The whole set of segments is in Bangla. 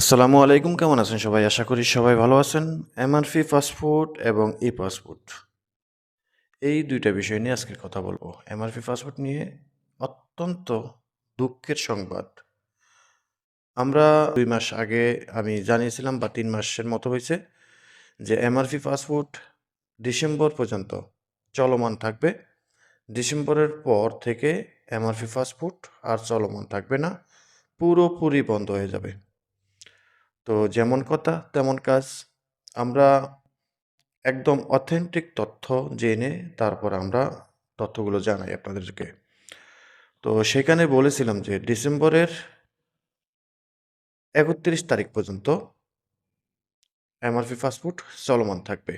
আসসালামু আলাইকুম, কেমন আছেন সবাই? আশা করি সবাই ভালো আছেন। এমআরপি ফাস্টফুড এবং ই পাসপোর্ট এই দুইটা বিষয় নিয়ে আজকে কথা বলব। এমআরপি পাসপোর্ট নিয়ে অত্যন্ত দুঃখের সংবাদ। আমরা দুই মাস আগে, আমি জানিয়েছিলাম বা তিন মাসের মতো হয়েছে যে এমআরপি ফাস্টফুড ডিসেম্বর পর্যন্ত চলমান থাকবে। ডিসেম্বরের পর থেকে এমআরপি ফাস্টফুড আর চলমান থাকবে না। পুরোপুরি বন্ধ হয়ে যাবে। তো যেমন কথা, তেমন কাজ। আমরা একদম অথেন্টিক তথ্য জেনে তারপর আমরা তথ্যগুলো জানাই আপনাদেরকে। তো সেখানে বলেছিলাম যে ডিসেম্বরের একত্রিশ তারিখ পর্যন্ত এমআরপি ফাস্টফুড চলমান থাকবে।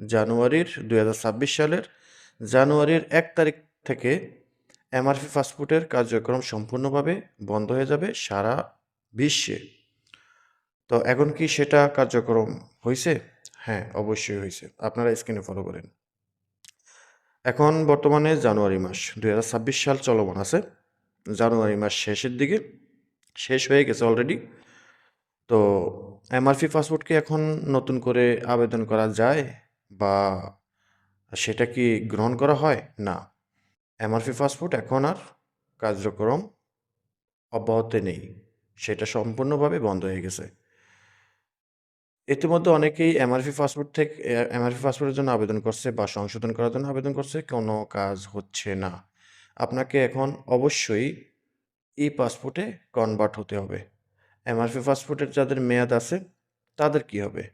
জানুয়ারির দু হাজার ছাব্বিশ সালের জানুয়ারির এক তারিখ থেকে এমআরপি ফাস্টফুডের কার্যক্রম সম্পূর্ণভাবে বন্ধ হয়ে যাবে সারা বিশ্বে। তো এখন কি সেটা কার্যক্রম হয়েছে হ্যাঁ অবশ্যই হয়েছে আপনারা স্ক্রিনে ফলো করেন। এখন বর্তমানে জানুয়ারি মাস দু হাজার ছাব্বিশ সাল চলমান আছে। জানুয়ারি মাস শেষের দিকে। শেষ হয়ে গেছে অলরেডি তো এমআরপি পাসপোর্ট কি এখন নতুন করে আবেদন করা যায়? বা সেটা কি গ্রহণ করা হয়? না। এমআরপি পাসপোর্ট এখন আর কার্যক্রম অব্যাহত নেই। সেটা সম্পূর্ণভাবে বন্ধ হয়ে গেছে। ইতিমধ্যে অনেকেই এমআরপি পাসপোর্ট থেকে, এমআরপি পাসপোর্টের জন্য আবেদন করছে বা সংশোধন করার জন্য আবেদন করছে, কোনো কাজ হচ্ছে না। আপনাকে এখন অবশ্যই ই পাসপোর্টে কনভার্ট হতে হবে। এমআরপি পাসপোর্টের যাদের মেয়াদ আছে, তাদের কি হবে?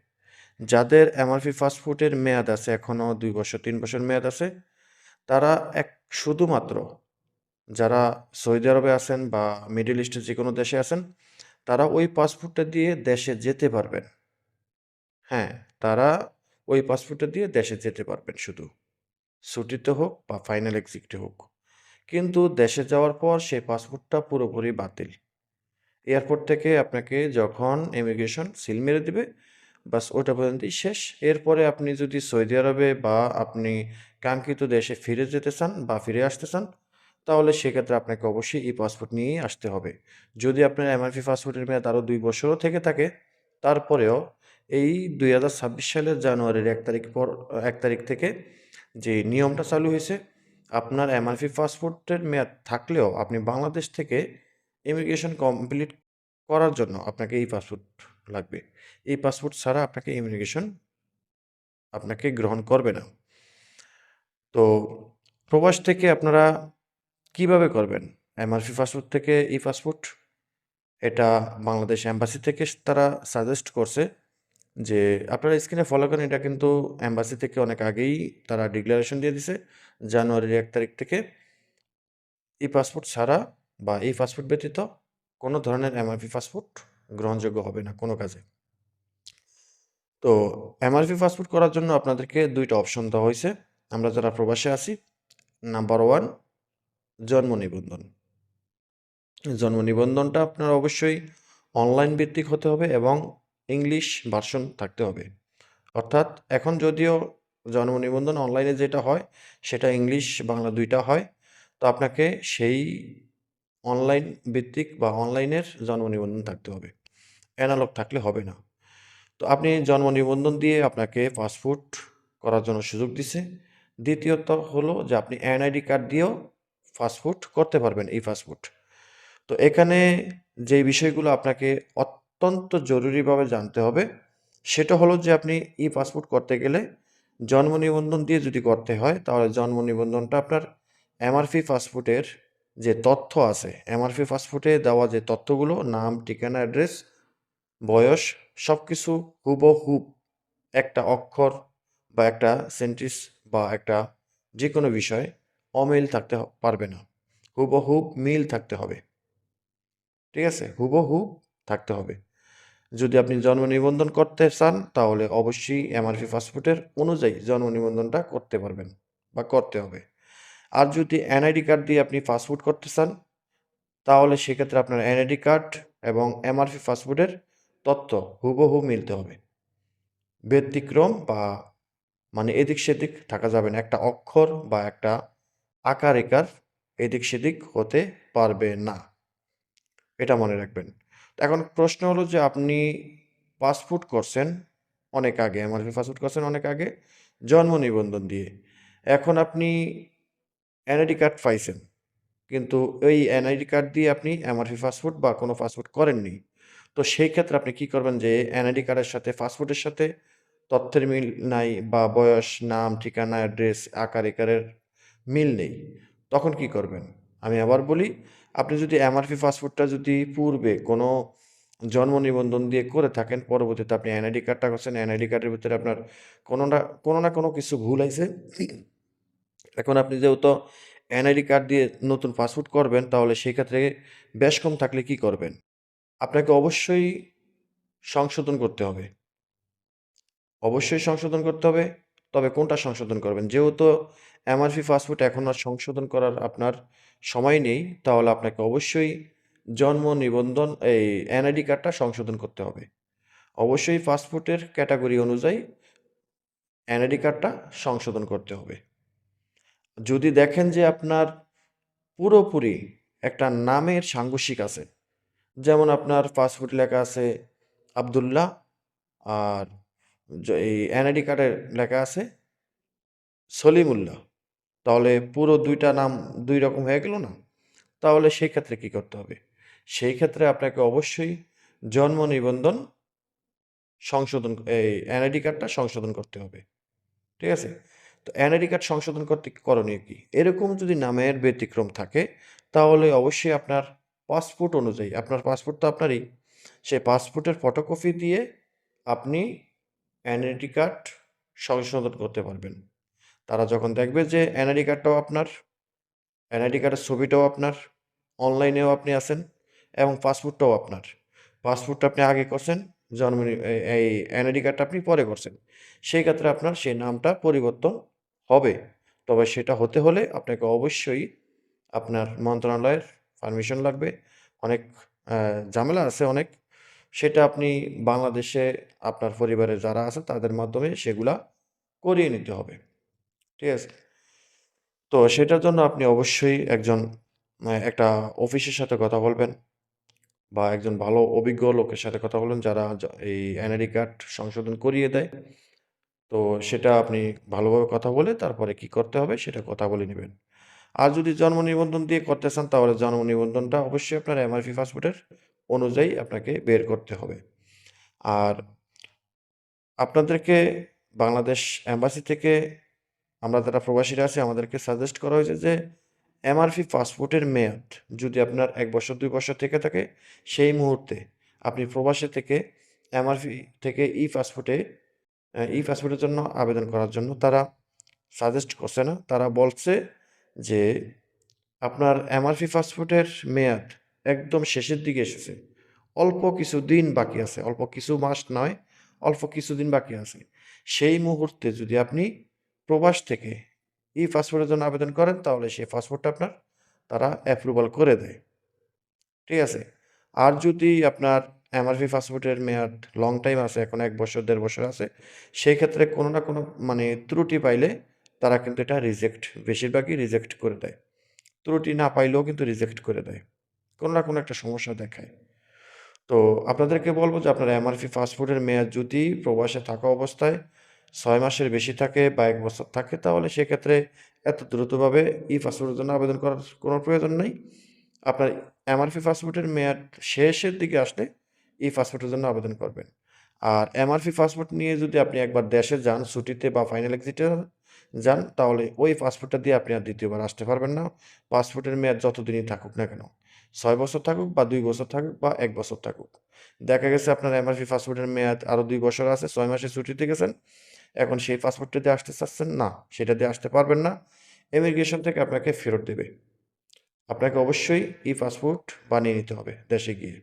যাদের এমআরপি পাসপোর্টের মেয়াদ আছে এখনও দুই বছর, তিন বছর মেয়াদ আছে, তারা এক, শুধুমাত্র যারা সৌদি আরবে আছেন বা মিডল ইস্টের যে কোনো দেশে আছেন, তারা ওই পাসপোর্টটা দিয়ে দেশে যেতে পারবেন। হ্যাঁ তারা ওই পাসপোর্টটা দিয়ে দেশে যেতে পারবেন শুধু। ছুটিতে হোক বা ফাইনাল এক্সিটে হোক। কিন্তু দেশে যাওয়ার পর সেই পাসপোর্টটা পুরোপুরি বাতিল। এয়ারপোর্ট থেকে আপনাকে যখন ইমিগ্রেশন সিল মেরে দেবে বাস ওটা পর্যন্তই শেষ। এরপরে আপনি যদি সৌদি আরবে বা আপনি কাঙ্ক্ষিত দেশে ফিরে যেতে চান বা ফিরে আসতে চান, তাহলে সেক্ষেত্রে আপনাকে অবশ্যই এই পাসপোর্ট নিয়েই আসতে হবে। যদি আপনার এমআরপি পাসপোর্টের মেয়াদ আরও দুই বছরও থেকে থাকে, তারপরেও এই দুই হাজার ছাব্বিশ সালের জানুয়ারির এক তারিখ পর, এক তারিখ থেকে যে নিয়মটা চালু হয়েছে, আপনার এমআরপি পাসপোর্টের মেয়াদ থাকলেও আপনি বাংলাদেশ থেকে ইমিগ্রেশন কমপ্লিট করার জন্য আপনাকে এই পাসপোর্ট লাগবে। এই পাসপোর্ট ছাড়া আপনাকে ইমিগ্রেশন আপনাকে গ্রহণ করবে না। তো প্রবাস থেকে আপনারা কীভাবে করবেন? এমআরপি পাসপোর্ট থেকে ই পাসপোর্ট? এটা বাংলাদেশ অ্যাম্বাসি থেকে তারা সাজেস্ট করছে। যে আপনারা স্ক্রিনে ফলো করেন, এটা কিন্তু অ্যাম্বাসি থেকে অনেক আগেই তারা ডিক্লারেশন দিয়ে দিছে, জানুয়ারির এক তারিখ থেকে। ই পাসপোর্ট ছাড়া বা এই পাসপোর্ট ব্যতীত কোনো ধরনের এমআরপি পাসপোর্ট গ্রহণযোগ্য হবে না কোনো কাজে। তো এমআরপি পাসপোর্ট করার জন্য আপনাদেরকে দুইটা অপশন দেওয়া হয়েছে। আমরা যারা প্রবাসে আছি নাম্বার ওয়ান জন্ম নিবন্ধন। জন্ম নিবন্ধনটা আপনার অবশ্যই অনলাইন ভিত্তিক হতে হবে এবং ইংলিশ ভার্সন থাকতে হবে। অর্থাৎ এখন যদিও জন্ম নিবন্ধন অনলাইনে যেটা হয়, সেটা ইংলিশ বাংলা দুইটা হয়, তো আপনাকে সেই অনলাইন ভিত্তিক বা অনলাইনের জন্ম নিবন্ধন থাকতে হবে। অ্যানালগ থাকলে হবে না। তো আপনি জন্ম নিবন্ধন দিয়ে আপনাকে পাসপোর্ট করার জন্য সুযোগ দিছে। দ্বিতীয়ত হলো যে আপনি এনআইডি কার্ড দিয়েও পাসপোর্ট করতে পারবেন এই পাসপোর্ট তো এখানে যে বিষয়গুলো আপনাকে অত্যন্ত জরুরিভাবে জানতে হবে। সেটা হলো যে আপনি ই পাসপোর্ট করতে গেলে জন্ম নিবন্ধন দিয়ে যদি করতে হয়, তাহলে জন্ম নিবন্ধনটা আপনার এমআরপি পাসপোর্টের যে তথ্য আছে, এমআরপি পাসপোর্টে দেওয়া যে তথ্যগুলো, নাম, ঠিকানা, অ্যাড্রেস, বয়স সব কিছু হুবহুব একটা অক্ষর বা একটা সেন্টেন্স বা একটা যে কোনো বিষয় অমিল থাকতে পারবে না। হুবহুব মিল থাকতে হবে। ঠিক আছে? হুবহুব থাকতে হবে। যদি আপনি জন্ম নিবন্ধন করতে চান, তাহলে অবশ্যই এমআরপি পাসপোর্টের অনুযায়ী জন্ম নিবন্ধনটা করতে পারবেন বা করতে হবে। আর যদি এনআইডি কার্ড দিয়ে আপনি পাসপোর্ট করতে চান, তাহলে সেক্ষেত্রে আপনার এনআইডি কার্ড এবং এমআরপি পাসপোর্টের তথ্য হুবহু মিলতে হবে। ব্যতিক্রম বা মানে এদিক সেদিক থাকা যাবে না, একটা অক্ষর বা একটা আকার একার এদিক সেদিক হতে পারবে না। এটা মনে রাখবেন। এখন প্রশ্ন হলো যে আপনি পাসপোর্ট করছেন অনেক আগে, এমআরপি পাসপোর্ট করছেন অনেক আগে জন্ম নিবন্ধন দিয়ে। এখন আপনি এনআইডি কার্ড পাইছেন। কিন্তু ওই এনআইডি কার্ড দিয়ে আপনি এমআরপি পাসপোর্ট বা কোনো পাসপোর্ট করেননি। তো সেই ক্ষেত্রে আপনি কি করবেন যে এনআইডি কার্ডের সাথে পাসপোর্টের সাথে তথ্যের মিল নাই বা বয়স, নাম, ঠিকানা, অ্যাড্রেস, আকার-ইকারের মিল নেই। তখন কি করবেন? আমি আবার বলি, আপনি যদি এমআরপি পাসপোর্টটা যদি পূর্বে কোনো জন্ম নিবন্ধন দিয়ে করে থাকেন, পরবর্তীতে আপনি এনআইডি কার্ডটা করছেন, এনআইডি কার্ডের ভিতরে আপনার কোনো না কোনো না কোনো কিছু ভুল আইছে। এখন আপনি যেহেতু এনআইডি কার্ড দিয়ে নতুন পাসপোর্ট করবেন, তাহলে সেই ক্ষেত্রে বেশ কম থাকলে কি করবেন? আপনাকে অবশ্যই সংশোধন করতে হবে। অবশ্যই সংশোধন করতে হবে। তবে কোনটা সংশোধন করবেন? যেহেতু এমআরপি পাসপোর্ট এখন আর সংশোধন করার আপনার সময় নেই, তাহলে আপনাকে অবশ্যই জন্ম নিবন্ধন এই এনআইডি কার্ডটা সংশোধন করতে হবে। অবশ্যই পাসপোর্টের ক্যাটাগরি অনুযায়ী এনআইডি কার্ডটা সংশোধন করতে হবে। যদি দেখেন যে আপনার পুরোপুরি একটা নামের সাংঘর্ষিক আছে। যেমন আপনার পাসপোর্টে লেখা আছে আব্দুল্লাহ আর এই এনআইডি কার্ডে লেখা আছে সলিমুল্লাহ। তাহলে পুরো দুইটা নাম দুই রকম হয়ে গেল না? তাহলে সেই ক্ষেত্রে কি করতে হবে? সেই ক্ষেত্রে আপনাকে অবশ্যই জন্ম নিবন্ধন সংশোধন এই এনআইডি কার্ডটা সংশোধন করতে হবে। ঠিক আছে? তো এনআইডি কার্ড সংশোধন করতে করণীয় কি? এরকম যদি নামের ব্যতিক্রম থাকে, তাহলে অবশ্যই আপনার পাসপোর্ট অনুযায়ী, আপনার পাসপোর্ট তো আপনারই, সেই পাসপোর্টের ফটোকপি দিয়ে আপনি এনআইডি কার্ড সংশোধন করতে পারবেন। তারা যখন দেখবে যে এনআইডি কার্ডটাও আপনার, এনআইডি কার্ডের ছবিটাও আপনার, অনলাইনেও আপনি আছেন এবং পাসপোর্টটাও আপনার। পাসপোর্টটা আপনি আগে করছেন, জন্ম এই এনআইডি কার্ডটা আপনি পরে করছেন। সেই ক্ষেত্রে আপনার সেই নামটা পরিবর্তন হবে। তবে সেটা হতে হলে আপনাকে অবশ্যই আপনার মন্ত্রণালয়ের পারমিশন লাগবে। অনেক ঝামেলা আছে অনেক। সেটা আপনি বাংলাদেশে আপনার পরিবারে যারা আছে তাদের মাধ্যমে সেগুলা করিয়ে নিতে হবে। ঠিক আছে? তো সেটার জন্য আপনি অবশ্যই একজন একটা অফিসের সাথে কথা বলবেন বা একজন ভালো, অভিজ্ঞ লোকের সাথে কথা বলবেন যারা এই এনআইডি কার্ড সংশোধন করিয়ে দেয়। তো সেটা আপনি ভালোভাবে কথা বলে তারপরে কি করতে হবে সেটা কথা বলে নেবেন আর যদি জন্ম নিবন্ধন দিয়ে করতে চান তাহলে জন্ম নিবন্ধনটা অবশ্যই আপনার এমআরপি পাসপোর্টের অনুযায়ী আপনাকে বের করতে হবে। আর আপনাদেরকে বাংলাদেশ এম্বাসি থেকে আমরা যারা প্রবাসীরা আছি আমাদেরকে সাজেস্ট করা হয়েছে যে এমআরপি পাসপোর্টের মেয়াদ যদি আপনার এক বছর দুই বছর থেকে থাকে, সেই মুহূর্তে আপনি প্রবাসী থেকে এমআরপি থেকে ই পাসপোর্টে ই পাসপোর্টের জন্য আবেদন করার জন্য তারা সাজেস্ট করছে না। তারা বলছে যে আপনার এমআরপি পাসপোর্টের মেয়াদ একদম শেষের দিকে এসেছে। অল্প কিছু দিন বাকি আছে। অল্প কিছু মাস নয়, অল্প কিছু দিন বাকি আছে। সেই মুহূর্তে যদি আপনি প্রবাস থেকে ই পাসপোর্টের জন্য আবেদন করেন তাহলে সেই পাসপোর্টটা আপনার তারা অ্যাপ্রুভাল করে দেয়। ঠিক আছে? আর যদি আপনার এমআরপি পাসপোর্টের মেয়াদ লং টাইম আছে, এখন এক বছর দেড় বছর আছে, সেই ক্ষেত্রে কোনো না কোনো মানে ত্রুটি পাইলে তারা কিন্তু এটা রিজেক্ট বেশিরভাগই রিজেক্ট করে দেয়। ত্রুটি না পাইলেও কিন্তু রিজেক্ট করে দেয়। কোনো না কোনো একটা সমস্যা দেখায়। তো আপনাদেরকে বলব যে আপনার এমআরপি পাসপোর্টের মেয়াদ যদি প্রবাসে থাকা অবস্থায় ৬ মাসের বেশি থাকে বা এক বছর থাকে তাহলে সেক্ষেত্রে এত দ্রুতভাবে ই পাসপোর্টের জন্য আবেদন করার কোনো প্রয়োজন নেই। আপনার এমআরপি পাসপোর্টের মেয়াদ শেষের দিকে আসলে ই পাসপোর্টের জন্য আবেদন করবেন। আর এমআরপি পাসপোর্ট নিয়ে যদি আপনি একবার দেশে যান ছুটিতে বা ফাইনাল এক্সিটে যান তাহলে ওই পাসপোর্টটা দিয়ে আপনি আর দ্বিতীয়বার আসতে পারবেন না। পাসপোর্টের মেয়াদ যতদিনই থাকুক না কেন। ছয় বছর থাকুক বা দুই বছর থাকুক বা এক বছর থাকুক। দেখা গেছে আপনার এমআরপি পাসপোর্টের মেয়াদ আরও দুই বছর আছে, ছয় মাসের ছুটিতে গেছেন। এখন সেই পাসপোর্টটা দিয়ে আসতে চাচ্ছেন না, সেটা দিয়ে আসতে পারবেন না। ইমিগ্রেশন থেকে আপনাকে ফেরত দেবে। আপনাকে অবশ্যই ই পাসপোর্ট বানিয়ে নিতে হবে দেশে গিয়ে।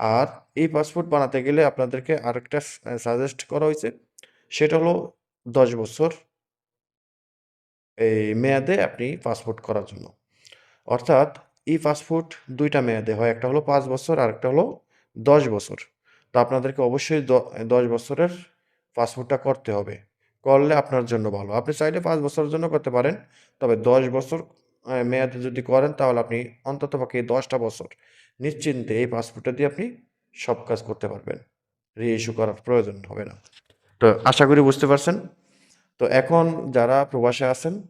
আর এই পাসপোর্ট বানাতে গেলে আপনাদেরকে আরেকটা সাজেস্ট করা হয়েছে সেটা হলো ১০ বছর এই মেয়াদে আপনি পাসপোর্ট করার জন্য। অর্থাৎ ই পাসপোর্ট দুইটা মেয়াদে হয়। একটা হলো ৫ বছর, আর একটা হলো ১০ বছর। তো আপনাদেরকে অবশ্যই দ ১০ বছরের পাসপোর্টটা করতে হবে। করলে আপনার জন্য ভালো। আপনি চাইলে পাঁচ বছরের জন্য করতে পারেন। তবে ১০ বছর মেয়াদে যদি করেন তাহলে আপনি অন্ততপক্ষে ১০ দশটা বছর নিশ্চিন্তে এই পাসপোর্টটা দিয়ে আপনি সব কাজ করতে পারবেন রি ইস্যু করার প্রয়োজন হবে না তো আশা করি বুঝতে পারছেন তো এখন যারা প্রবাসে আছেন,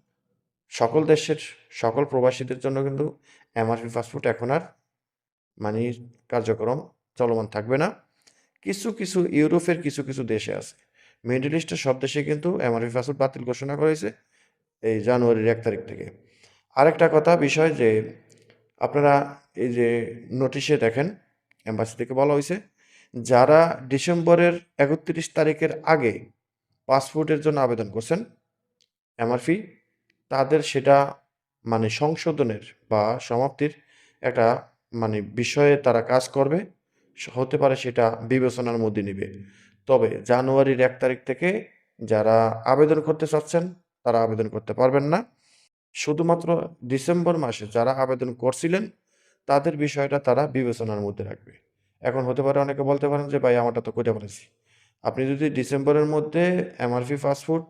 সকল দেশের সকল প্রবাসীদের জন্য কিন্তু এমআরপি পাসপোর্ট এখন আর মানে কার্যক্রম চলমান থাকবে না কিছু কিছু ইউরোপের কিছু কিছু দেশে আছে মিডল ইস্টের সব দেশে কিন্তু এমআরপি পাসপোর্ট বাতিল ঘোষণা করেছে এই জানুয়ারির এক তারিখ থেকে। আরেকটা কথা, বিষয় যে আপনারা এই যে নোটিশে দেখেন এম্বাসি থেকে বলা হয়েছে, যারা ডিসেম্বরের একত্রিশ তারিখের আগে পাসপোর্টের জন্য আবেদন করছেন, এমআরপি, তাদের সেটা মানে সংশোধনের বা সমাপ্তির একটা মানে বিষয়ে তারা কাজ করবে হতে পারে সেটা বিবেচনার মধ্যে নেবে। তবে জানুয়ারির এক তারিখ থেকে যারা আবেদন করতে চাচ্ছেন, তারা আবেদন করতে পারবেন না। শুধুমাত্র ডিসেম্বর মাসে যারা আবেদন করছিলেন, তাদের বিষয়টা তারা বিবেচনার মধ্যে রাখবে। এখন হতে পারে অনেকে বলতে পারেন যে, ভাই, আমারটা তো করে ফেলেছি আপনি যদি ডিসেম্বরের মধ্যে এমআরপি পাসপোর্ট,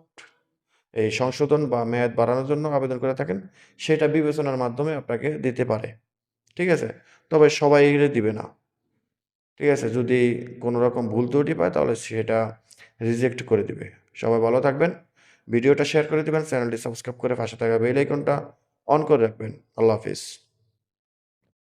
এই সংশোধন বা মেয়াদ বাড়ানোর জন্য আবেদন করে থাকেন, সেটা বিবেচনার মাধ্যমে আপনাকে দিতে পারে। ঠিক আছে? তবে সবাই এগুলো দিবে না। ঠিক আছে? যদি কোনো রকম ভুল ত্রুটি পায়, তাহলে সেটা রিজেক্ট করে দিবে। সবাই ভালো থাকবেন। ভিডিওটা শেয়ার করে দেবেন। চ্যানেলটি সাবস্ক্রাইব করে পাশে থাকা বেল আইকনটা অন করে রাখবেন। আল্লাহ হাফিজ।